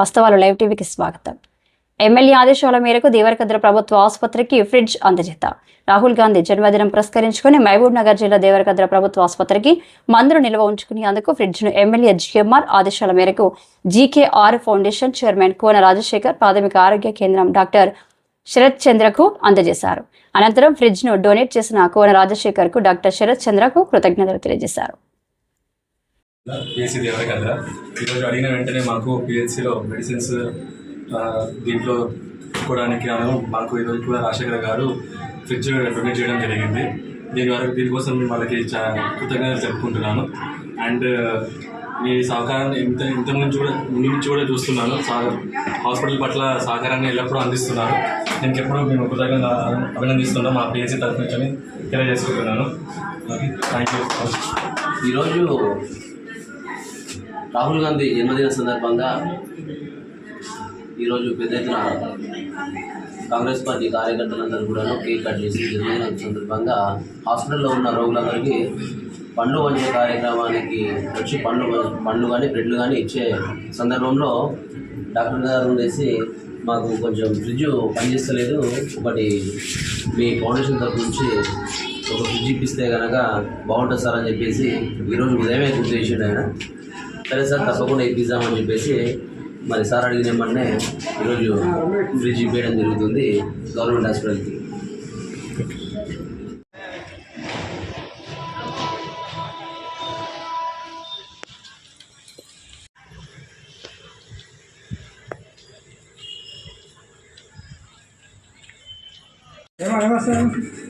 వాస్తవాలు లైవ్ టీవీకి స్వాగతం. ఎమ్మెల్యే ఆదేశాల మేరకు దేవరకద్ర ప్రభుత్వ ఆసుపత్రికి ఫ్రిడ్జ్ అందజేత. రాహుల్ గాంధీ జన్మదినం పురస్కరించుకుని మహబూబ్ నగర్ జిల్లా దేవరకద్ర ప్రభుత్వ ఆసుపత్రికి మందులు నిల్వ ఉంచుకునేందుకు ఫ్రిడ్జ్ను ఎమ్మెల్యే జిఎంఆర్ ఆదేశాల మేరకు GKR foundation chairman Kona Rajasekhar ప్రాథమిక ఆరోగ్య కేంద్రం డాక్టర్ శరత్ చంద్రకు అందజేశారు. అనంతరం ఫ్రిడ్జ్ను డొనేట్ చేసిన కోన రాజశేఖర్కు డాక్టర్ శరత్ చంద్రకు కృతజ్ఞతలు తెలియజేశారు. పిహెచ్సి దేవరకద్ర. ఈరోజు అడిగిన వెంటనే మాకు పిహెచ్సిలో మెడిసిన్స్ దీంట్లో కూడానికి మాకు ఈరోజు కూడా రాజశేఖర్ గారు ఫ్రిడ్జ్ డొనేట్ చేయడం జరిగింది. దీని వరకు దీనికోసం మేము వాళ్ళకి చా కృతజ్ఞతలు చెప్పుకుంటున్నాను అండ్ మీ సహకారాన్ని ఇంత ఇంత నుంచి కూడా ముందు నుంచి కూడా చూస్తున్నాను. హాస్పిటల్ పట్ల సహకారాన్ని ఎల్లప్పుడూ అందిస్తున్నారు. దీనికి ఎప్పుడూ మేము కృతజ్ఞత అభినందిస్తున్నాం. మా పిహెచ్సి తరఫు నుంచి తెలియజేసుకుంటున్నాను. థ్యాంక్ యూ ఈరోజు రాహుల్ గాంధీ జన్మదిన సందర్భంగా ఈరోజు పెద్ద ఎత్తున కాంగ్రెస్ పార్టీ కార్యకర్తలందరూ కూడా కేక్ కట్ చేసి జన్మదిన సందర్భంగా హాస్పిటల్లో ఉన్న రోగులందరికీ పండ్లు వంచే కార్యక్రమానికి వచ్చి పండ్లు పండ్లు కానీ బ్రెడ్లు కానీ ఇచ్చే సందర్భంలో డాక్టర్ గారు ఉండేసి మాకు కొంచెం ఫ్రిడ్జ్ పనిచేస్తలేదు. ఒకటి మీ ఫౌండేషన్ తరఫు నుంచి ఒక ఫ్రిడ్జ్ ఇప్పిస్తే కనుక బాగుంటుంది సార్ అని చెప్పేసి ఈరోజు ఉదయమే గుర్తు చేసాడు ఆయన. సరే సార్ తప్పకుండా ఇప్పిద్దామని చెప్పేసి మరి సార్ అడిగిన వెంటనే ఈరోజు ఫ్రిడ్జ్ ఇప్పేయడం జరుగుతుంది గవర్నమెంట్ హాస్పిటల్కి. ఎదిగిపో